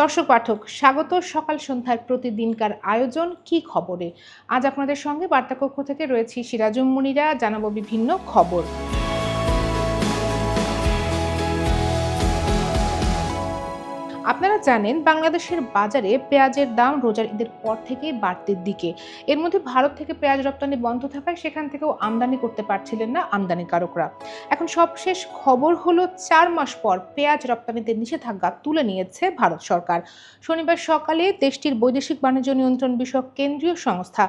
দর্শক পাঠক স্বাগত। সকাল সন্ধ্যার প্রতিদিনকার আয়োজন, কি খবরে? আজ আপনাদের সঙ্গে বার্তাকক্ষ থেকে রয়েছি সিরাজুম মুনিরা, জানাব বিভিন্ন খবর। আপনারা জানেন, বাংলাদেশের বাজারে পেঁয়াজের দাম রোজার ঈদের পর থেকেই বাড়তির দিকে। এর মধ্যে ভারত থেকে পেঁয়াজ রপ্তানি বন্ধ থাকায় সেখান থেকেও আমদানি করতে পারছিলেন না আমদানিকারকরা এখন সবশেষ খবর হলো, চার মাস পর পেঁয়াজ রপ্তানিতে নিষেধাজ্ঞা তুলে নিয়েছে ভারত সরকার। শনিবার সকালে দেশটির বৈদেশিক বাণিজ্য নিয়ন্ত্রণ বিষয়ক কেন্দ্রীয় সংস্থা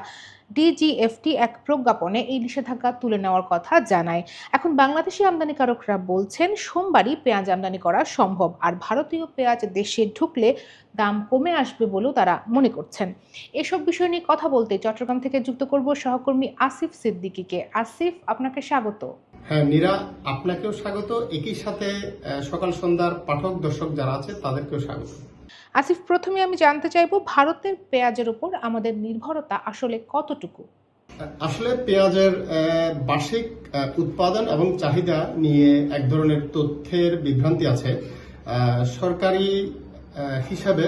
ডিজিএফটি এক প্রজ্ঞাপনে এই নিষেধাজ্ঞা তুলে নেওয়ার কথা জানায়। এখন বাংলাদেশি আমদানিকারকরা বলছেন, সোমবারই পেঁয়াজ আমদানি করা সম্ভব, আর ভারতীয় পেঁয়াজ দেশে ঢুকলে দাম কমে আসবে বলেও তারা মনে করছেন। এসব বিষয় নিয়ে কথা বলতে চট্টগ্রাম থেকে যুক্ত করব সহকর্মী আসিফ সিদ্দিকীকে। আসিফ, আপনাকে স্বাগত। হ্যাঁ নীরা, আপনাকেও স্বাগত। একই সাথে সকাল সন্ধ্যার পাঠক, দর্শক যারা আছে, তাদেরকেও স্বাগত। আসিফ, প্রথমে আমি জানতে চাইব ভারতের পেঁয়াজের উপর আমাদের নির্ভরতা আসলে কতটুকু? আসলে পেঁয়াজের বার্ষিক উৎপাদন এবং চাহিদা নিয়ে এক ধরনের তথ্যের বিভ্রান্তি আছে। সরকারি হিসাবে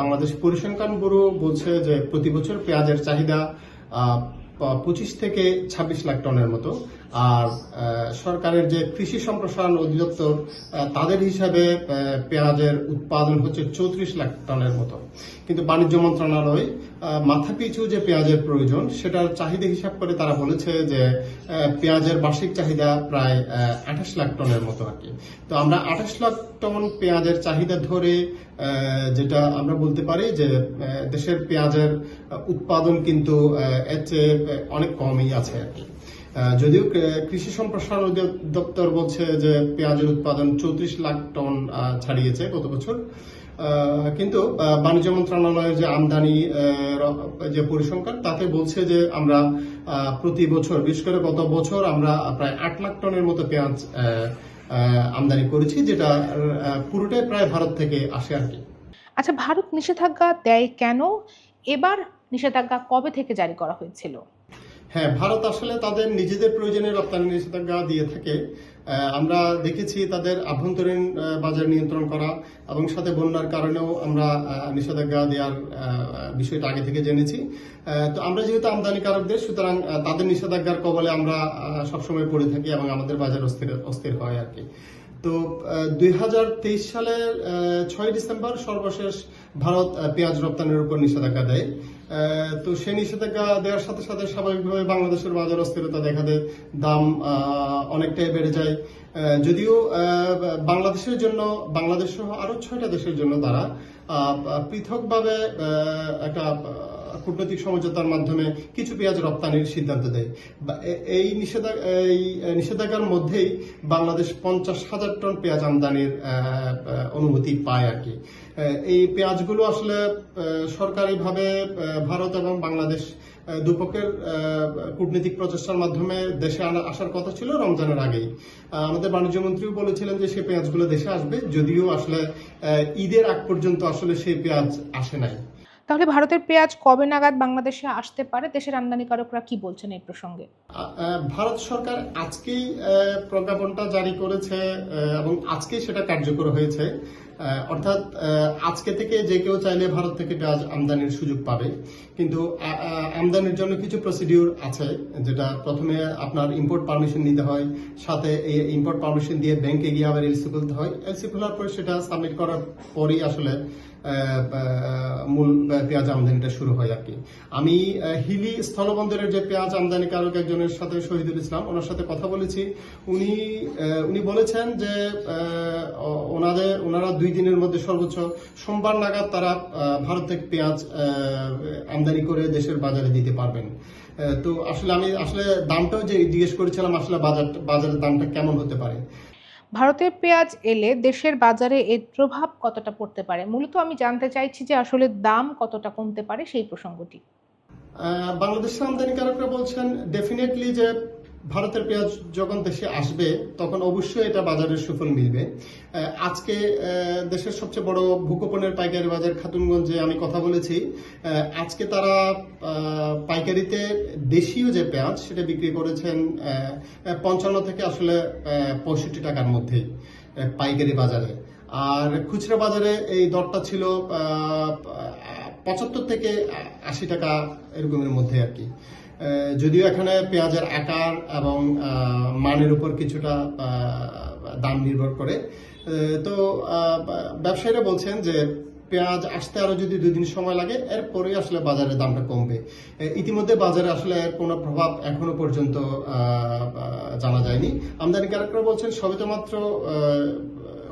বাংলাদেশ পরিসংখ্যান ব্যুরো বলছে যে প্রতি বছর পেঁয়াজের চাহিদা পঁচিশ থেকে ছাব্বিশ লাখ টনের মতো। আর সরকারের যে কৃষি সম্প্রসারণ অধিদপ্তর তাদের হিসাবে পেঁয়াজের উৎপাদন হচ্ছে চৌত্রিশ লাখ টনের মতো। কিন্তু বাণিজ্য মন্ত্রণালয় মাথাপিছু যে পেঁয়াজের প্রয়োজন, সেটার চাহিদা হিসাব করে তারা বলেছে যে পেঁয়াজের বার্ষিক চাহিদা প্রায় আঠাশ লাখ টনের মতো আর কি। তো আমরা আঠাশ লাখ টন পেঁয়াজের চাহিদা ধরে যেটা আমরা বলতে পারি যে দেশের পেঁয়াজের উৎপাদন কিন্তু এর চেয়ে অনেক কমই আছে আর কি। যদিও কৃষি সম্প্রসারণ দপ্তর বলছে যে পেঁয়াজের উৎপাদন চৌত্রিশ লাখ টন ছাড়িয়েছে গত বছর। কিন্তু বাণিজ্য মন্ত্রণালয়ের যে আমদানি যে পরিসংখ্যান, তাতে বলছে যে আমরা প্রতি বছর, বিশেষ করে গত বছর আমরা প্রায় আট লাখ টনের মতো পেঁয়াজ আমদানি করেছি, যেটা পুরোটাই প্রায় ভারত থেকে আসে আর কি। আচ্ছা ভারত নিষেধাজ্ঞা দেয় কেন? এবার নিষেধাজ্ঞা কবে থেকে জারি করা হয়েছিল? হ্যাঁ ভারত আসলে তাদের নিজেদের প্রয়োজনে রপ্তানি নিষেধাজ্ঞা দিয়ে থাকে। আমরা দেখেছি তাদের আভ্যন্তরীণ বাজার নিয়ন্ত্রণ করা এবং সাথে বন্যার কারণেও আমরা নিষেধাজ্ঞা দেওয়ার বিষয়টা আগে থেকে জেনেছি। তো আমরা যেহেতু আমদানিকারক দেশ সুতরাং তাদের নিষেধাজ্ঞার কবলে আমরা সবসময় পড়ে থাকি এবং আমাদের বাজার অস্থির অস্থির হয় আর কি। তো দুই হাজার তেইশ সালের ছয় ডিসেম্বর সর্বশেষ ভারত পেঁয়াজ রপ্তানির উপর নিষেধাজ্ঞা দেয়। তো সেই নিষেধাজ্ঞা দেওয়ার সাথে সাথে স্বাভাবিকভাবে বাংলাদেশের বাজার অস্থিরতা দেখা দেয়। দাম অনেকটাই বেড়ে যায়। যদিও বাংলাদেশের জন্য, বাংলাদেশ সহ আরও ছয়টা দেশের জন্য তারা পৃথকভাবে একটা কূটনৈতিক সমঝোতার মাধ্যমে কিছু পেঁয়াজ রপ্তানির সিদ্ধান্ত দেয়। এই নিষেধা, এই নিষেধাজ্ঞার মধ্যেই বাংলাদেশ পঞ্চাশ হাজার টন পেঁয়াজ আমদানির অনুমতি পায় আর কি। এই পেঁয়াজগুলো আসলে সরকারিভাবে ভারত এবং বাংলাদেশ দুপক্ষের কূটনৈতিক প্রচেষ্টার মাধ্যমে দেশে আসার কথা ছিল রমজানের আগেই। আমাদের বাণিজ্য মন্ত্রীও বলেছিলেন যে সেই পেঁয়াজগুলো দেশে আসবে, যদিও আসলে ঈদের আগ পর্যন্ত আসলে সেই পেঁয়াজ আসে নাই। তাহলে ভারতের পেঁয়াজ কবে নাগাদ বাংলাদেশে আসতে পারে? দেশের আমদানিকারকরা কি বলছেন এই প্রসঙ্গে? ভারত সরকার আজকেই প্রজ্ঞাপনটা জারি করেছে এবং আজকেই সেটা কার্যকর হয়েছে। অর্থাৎ আজকে থেকে যে কেউ চাইলে ভারত থেকে পেঁয়াজ আমদানির সুযোগ পাবে। কিন্তু আমদানির জন্য কিছু প্রসিডিউর আছে, যেটা প্রথমে আপনার ইম্পোর্ট পারমিশন নিতে হয়, সাথে এই ইম্পোর্ট পারমিশন দিয়ে ব্যাংকে গিয়ে আবার এলসি খুলতে হয়। এলসি খোলার পর সেটা সাবমিট করার পরই আসলে মূল পেঁয়াজ আমদানিটা শুরু হয় আর কি। আমি হিলি স্থলবন্দরের যে পেঁয়াজ আমদানিকারক একজনের সাথে শহীদুল ইসলাম, ওনার সাথে কথা বলেছি। উনি উনি বলেছেন যে ওনাদের, ওনারা দুই দিনের মধ্যে সর্বোচ্চ সোমবার নাগাদ তারা ভারত থেকে পেঁয়াজ আমদানি করে দেশের বাজারে দিতে পারবেন। তো আসলে আমি, আসলে দামটাও যে জিজ্ঞেস করেছিলাম, আসলে বাজার, বাজারের দামটা কেমন হতে পারে? ভারতের পেঁয়াজ এলে দেশের বাজারে এর প্রভাব কতটা পড়তে পারে? মূলত আমি জানতে চাইছি যে আসলে দাম কতটা কমতে পারে সেই প্রসঙ্গটি। বাংলাদেশের আমদানিকারকরা বলছেন ডেফিনেটলি যে ভারতের পেঁয়াজ যখন দেশে আসবে তখন অবশ্যই এটা বাজারের সুফল মিলবে। আজকে দেশের সবচেয়ে বড় ভূকোপনের পাইকারি বাজার খাতুনগঞ্জে আমি কথা বলেছি। আজকে তারা পাইকারিতে দেশীয় যে পেঁয়াজ সেটা বিক্রি করেছেন পঞ্চান্ন থেকে আসলে পঁয়ষট্টি টাকার মধ্যেই আহ, পাইকারি বাজারে। আর খুচরা বাজারে এই দরটা ছিল পঁচাত্তর থেকে আশি টাকা এরকমের মধ্যে আর কি। যদিও এখানে পেঁয়াজের আকার এবং মানের উপর কিছুটা দাম নির্ভর করে তো ব্যবসায়ীরা বলছেন যে পেঁয়াজ আসতে আরও যদি দুই দিন সময় লাগে এরপরে আসলে বাজারে দামটা কমবে। ইতিমধ্যে বাজারে আসলে কোনো প্রভাব এখনও পর্যন্ত জানা যায়নি। আমদানি আমদানিকারকরা বলছেন সবে তো মাত্র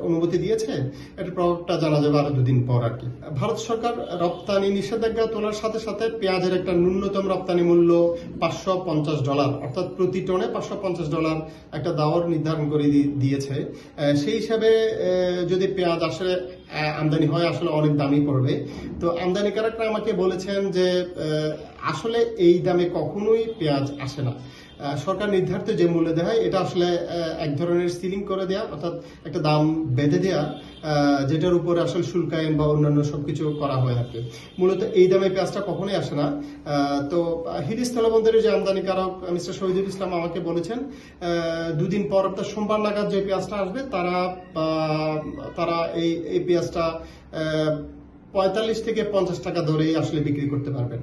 অনুমতি দিয়েছে এটার প্রভাবটা জানা যাবে আরও দুদিন পর আর কি। ভারত সরকার রপ্তানি নিষেধাজ্ঞা তোলার সাথে সাথে পেঁয়াজের একটা ন্যূনতম রপ্তানি মূল্য পাঁচশো পঞ্চাশ ডলার, অর্থাৎ প্রতি টনে পাঁচশো পঞ্চাশ ডলার একটা দাওয়ার নির্ধারণ করে দিয়েছে। সেই হিসাবে যদি পেঁয়াজ আসলে আমদানি হয়, আসলে অনেক দামই পড়বে। তো আমদানিকারকরা আমাকে বলেছেন যে আসলে এই দামে কখনোই পেঁয়াজ আসে না। সরকার নির্ধারিত যে মূল্য দেয় হয়, এটা আসলে এক ধরনের সিলিং করে দেয়া অর্থাৎ একটা দাম বেঁধে দেয়া যেটার উপরে আসলে শুল্ক আইন বা অন্যান্য সবকিছু করা হয় আর কি মূলত এই দামে পেঁয়াজটা কখনোই আসে না। তো হিরিস স্থলবন্দরের যে আমদানিকারক মিস্টার শহীদুল ইসলাম আমাকে বলেছেন দুদিন পর অর্থাৎ সোমবার নাগাদ যে পেঁয়াজটা আসবে তারা তারা এই এই পেঁয়াজটা পঁয়তাল্লিশ থেকে পঞ্চাশ টাকা ধরেই আসলে বিক্রি করতে পারবেন।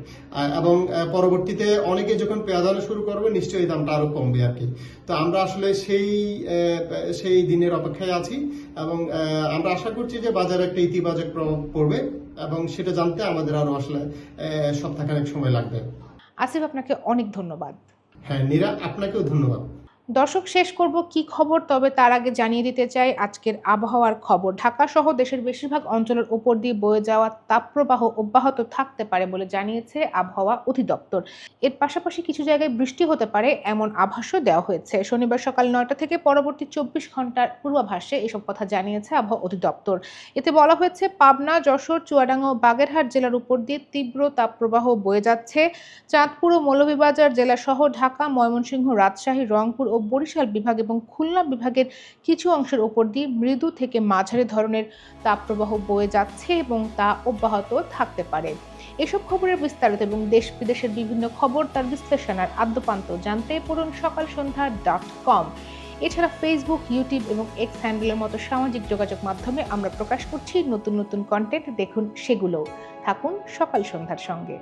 এবং পরবর্তীতে অনেকে যখন পেঁয়াজ আনা শুরু করবে নিশ্চয়ই দামটা আরও কমবে আর কি। তো আমরা আসলে সেই সেই দিনের অপেক্ষায় আছি এবং আমরা আশা করছি যে বাজারে একটা ইতিবাচক প্রভাব পড়বে এবং সেটা জানতে আমাদের আরও আসলে সপ্তাহখানেক সময় লাগবে। আসিফ আপনাকে অনেক ধন্যবাদ। হ্যাঁ নীরা আপনাকেও ধন্যবাদ। দর্শক, শেষ করব কি খবর? তবে তার আগে জানিয়ে দিতে চাই, আজকের আবহাওয়ার খবর। ঢাকা সহ দেশের বেশিরভাগ অঞ্চলের উপর দিয়ে বয়ে যাওয়া তাপপ্রবাহ অব্যাহত থাকতে পারে বলে জানিয়েছে আবহাওয়া অধিদপ্তর। এর পাশাপাশি কিছু জায়গায় বৃষ্টি হতে পারে এমন আভাসও দেওয়া হয়েছে। শনিবার সকাল নয়টা থেকে পরবর্তী চব্বিশ ঘণ্টার পূর্বাভাসে এসব কথা জানিয়েছে আবহাওয়া অধিদপ্তর। এতে বলা হয়েছে, পাবনা, যশোর, চুয়াডাঙ্গা ও বাগেরহাট জেলার উপর দিয়ে তীব্র তাপপ্রবাহ বয়ে যাচ্ছে। চাঁদপুর ও মৌলভীবাজার জেলা সহ ঢাকা, ময়মনসিংহ, রাজশাহী, রংপুর ও বরিশাল বিভাগ এবং খুলনা বিভাগের কিছু অংশের ওপর দিয়ে মৃদু থেকে মাঝারি ধরনের তাপপ্রবাহ বয়ে যাচ্ছে এবং তা অব্যাহত থাকতে পারে। এসব খবরের বিস্তারিত এবং দেশ বিদেশের বিভিন্ন খবর তার বিশ্লেষণ আর আদ্যপান্ত জানতে পড়ুন সকাল সন্ধ্যা ডট কম। এছাড়া ফেসবুক ইউটিউব এবং এক্স হ্যান্ডেলের মতো সামাজিক যোগাযোগ মাধ্যমে আমরা প্রকাশ করছি নতুন নতুন কন্টেন্ট দেখুন সেগুলোও থাকুন সকাল সন্ধ্যার সঙ্গে।